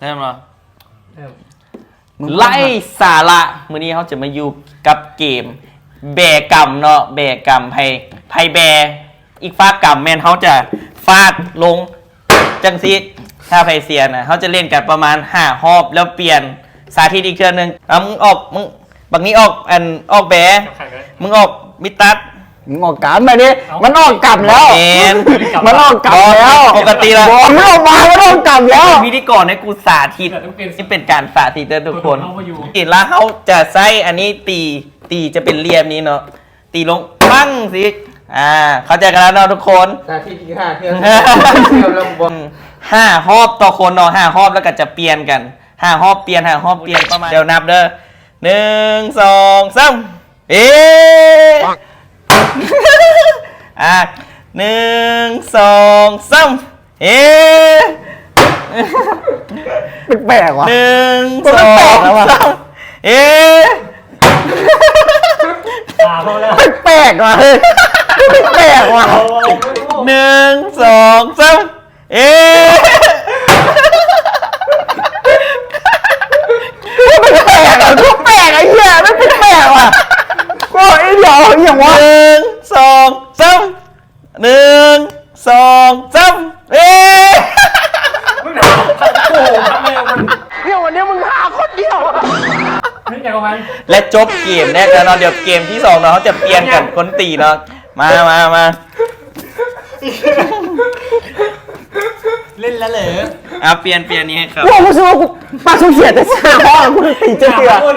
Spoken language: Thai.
ได้ไหมเออไล่สาระมื้อนี้เขาจะมาอยู่กับเกม แบกรรมเนาะแบกรรมไพไพแบอีกฟากกรรมแมนเขาจะฟาดลงจังซีถ้าไพเซียนะเขาจะเล่นกันประมาณห้ารอบแล้วเปลี่ยนสาธิตอีกเทื่อนึงเอามึงออกมึงบางนี้ออกอันออกแบกับใครกันมึงออกมิตัด มึงออกกลับมาดิมันออกกลับแล้วแมน มันออกกลับแล้วปกติละบอกไม่ออกมามันออกกลับแล้วเป็นพิธีกรให้กูสาธิตที่เป็นการสาธิตเด้อทุกคนติดแล้วเขาจะใช้อันนี้ตีตีจะเป็นเรียมนี้เนาะตีลงปั้งสิอ่า เข้าใจกันแล้วเนาะทุกคนนาทีที่ห้าเที่ยวเที่ยวแล้วบอกห้าหอบต่อคนเนาะห้าหอบแล้วก็จะเปลี่ยนกันห้าหอบเปลี่ยนห้าหอบเปลี่ยนประมาณเดี๋ยวนับเด้อหนึ่งสองสามเอ๊ะ อะหนึ่งสองสามเอ๊ะแปลกว่ะ หนึ่งมันสอแปลงกแล้วว่ะสามเอ๊ะตาเขาแล้วแปลกว่ะเฮ้ยแปลกว่ะหนึ่งสองสามเอ๊ะมันแปลกอะก็แปลกไอ้เหี้ยมันเป็นแปลกว่ะก็ไอ้เดี๋ยวอย่างหวะนึ่งส องสามหนึ่งสองสามเอ๊ะมึงถามโอ้โหทำไมมันเดี๋ยววันนี้มึงหาคนเดียวอะนึกอย่างกับมันและจบเกมแรกแล้วเนาะเดี๋ยวเกมที่สองเนาะเขาจะเปลี่ยนกันคนตีเนาะมามามาเล่นแล้วเหรออะเปลี่ยนเปลี่ยนนี้ให้ครับ กูรู้สึกว่ากูปากสุเสียแต่สาห้องกูตีเจอถามเสือว่า